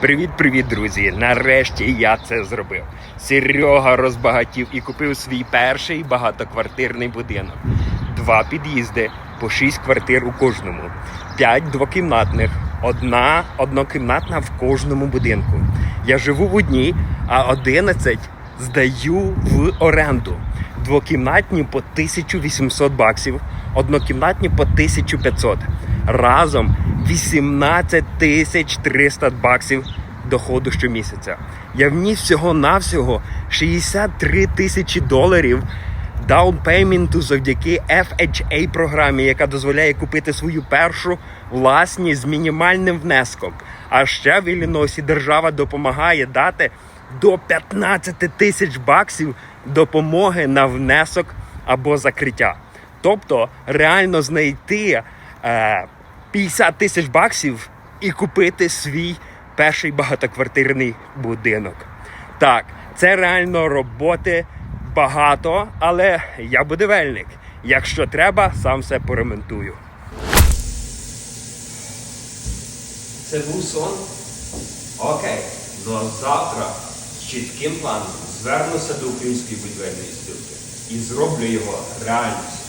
Привіт-привіт, друзі! Нарешті я це зробив. Серега розбагатів і купив свій перший багатоквартирний будинок. Два під'їзди, по шість квартир у кожному, п'ять двокімнатних, одна однокімнатна в кожному будинку. Я живу в одній, а 11 здаю в оренду. Двокімнатні по 1800 баксів, однокімнатні по 1500. Разом 18 тисяч 300 баксів доходу щомісяця. Я вніс всього-навсього 63 тисячі доларів даунпейменту завдяки FHA програмі, яка дозволяє купити свою першу власність з мінімальним внеском. А ще в Іллінойсі держава допомагає дати до 15 тисяч баксів допомоги на внесок або закриття. Тобто реально знайти е, 50 тисяч баксів і купити свій перший багатоквартирний будинок. Так, це реально роботи багато, але я будівельник. Якщо треба, сам все поремонтую. Це був сон? Окей. Ну а завтра з чітким планом звернуся до Української будівельної спілки і зроблю його реальністю.